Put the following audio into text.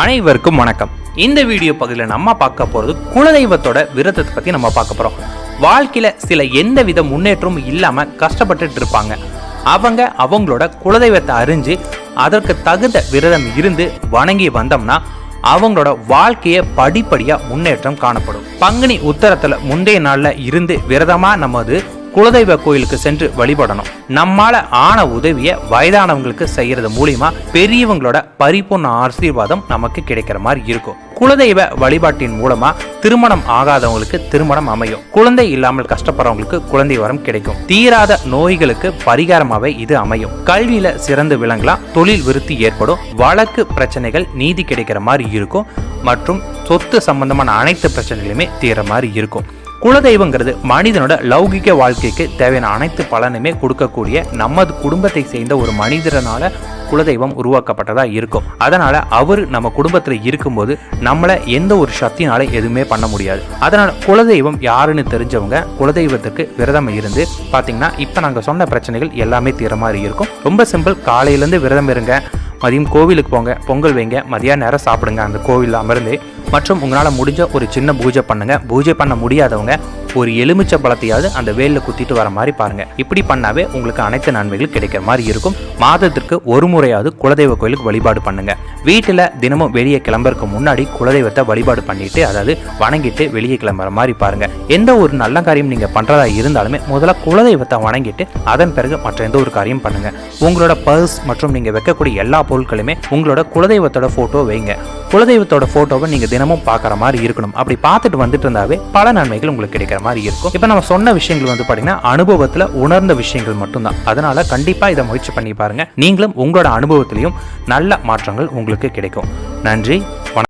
அனைவருக்கும் வணக்கம். இந்த வீடியோ பகுதியில் நம்ம பார்க்க போகிறது குலதெய்வத்தோட விரதத்தை பற்றி நம்ம பார்க்க போகிறோம் வாழ்க்கையில் சில எந்த வித முன்னேற்றமும் இல்லாமல் கஷ்டப்பட்டுட்டு இருப்பாங்க. அவங்க அவங்களோட குலதெய்வத்தை அறிஞ்சு அதற்கு தகுந்த விரதம் இருந்து வணங்கி வந்தோம்னா அவங்களோட வாழ்க்கையை படிப்படியாக முன்னேற்றம் காணப்படும். பங்குனி உத்தரத்தில் முந்தைய நாளில் இருந்து விரதமாக நமது குலதெய்வ கோயிலுக்கு சென்று வழிபடணும். நம்மால ஆன உதவியை வயதானவங்களுக்கு செய்யறது மூலியமா பெரியவங்களோட பரிபூர்ண ஆசீர்வாதம் நமக்கு கிடைக்கிற மாதிரி இருக்கும். குலதெய்வ வழிபாட்டின் மூலமா திருமணம் ஆகாதவங்களுக்கு திருமணம் அமையும். குழந்தை இல்லாமல் கஷ்டப்படுறவங்களுக்கு குழந்தை வரம் கிடைக்கும். தீராத நோய்களுக்கு பரிகாரமாவே இது அமையும். கல்வியில சிறந்து விளங்கலாம். தொழில் விருத்தி ஏற்படும். வழக்கு பிரச்சனைகள் நீதி கிடைக்கிற மாதிரி இருக்கும். மற்றும் சொத்து சம்பந்தமான அனைத்து பிரச்சனைகளுமே தீர மாதிரி இருக்கும். குலதெய்வங்கிறது மனிதனோட லௌகிக வாழ்க்கைக்கு தேவையான அனைத்து பலனுமே கொடுக்கக்கூடிய நமது குடும்பத்தை சேர்ந்த ஒரு மனிதனால குலதெய்வம் உருவாக்கப்பட்டதா இருக்கும். அதனால அவர் நம்ம குடும்பத்துல இருக்கும்போது நம்மள எந்த ஒரு சக்தினால எதுவுமே பண்ண முடியாது. அதனால குலதெய்வம் யாருன்னு தெரிஞ்சவங்க குலதெய்வத்துக்கு விரதம் இருந்து பாத்தீங்கன்னா இப்ப நாங்க சொன்ன பிரச்சனைகள் எல்லாமே தீர மாதிரி இருக்கும். ரொம்ப சிம்பிள் காலையில இருந்து விரதம் இருங்க. மதியம் கோவிலுக்கு போங்க பொங்கல் வைங்க மதியான நேரம் சாப்பிடுங்க அந்த கோவிலில் அமர்ந்து. மற்றும் உங்களால் முடிஞ்ச ஒரு சின்ன பூஜை பண்ணுங்கள் பூஜை பண்ண முடியாதவங்க ஒரு எலுமிச்சை பழத்தையாவது அந்த வேலில் குத்திட்டு வர மாதிரி பாருங்க. இப்படி பண்ணாவே உங்களுக்கு அனைத்து நன்மைகள் கிடைக்கிற மாதிரி இருக்கும். மாதத்திற்கு ஒரு முறையாவது குலதெய்வ கோயிலுக்கு வழிபாடு பண்ணுங்க. வீட்டில் தினமும் வெளியே கிளம்புறதுக்கு முன்னாடி குலதெய்வத்தை வழிபாடு பண்ணிட்டு அதாவது வணங்கிட்டு வெளியே கிளம்புற மாதிரி பாருங்க. எந்த ஒரு நல்ல காரியம் நீங்க பண்றதா இருந்தாலுமே முதல்ல குலதெய்வத்தை வணங்கிட்டு அதன் பிறகு மற்ற எந்த ஒரு காரியம் பண்ணுங்க. உங்களோட பர்ஸ் மற்றும் நீங்க வைக்கக்கூடிய எல்லா பொருட்களுமே உங்களோட குலதெய்வத்தோட போட்டோ வைங்க. குலதெய்வத்தோட போட்டோவை நீங்க தினமும் பார்க்குற மாதிரி இருக்கணும். அப்படி பார்த்துட்டு வந்துட்டு இருந்தாவே பல நன்மைகள் உங்களுக்கு கிடைக்கிற மாதிரி இருக்கும். இப்போ நம்ம சொன்ன விஷயங்கள் வந்து பார்த்தீங்கன்னா அனுபவத்தில் உணர்ந்த விஷயங்கள் மட்டும்தான். அதனால கண்டிப்பாக இதை முயற்சி பண்ணி பாருங்க. நீங்களும் உங்களோட அனுபவத்திலையும் நல்ல மாற்றங்கள் உங்களுக்கு கிடைக்கும். நன்றி.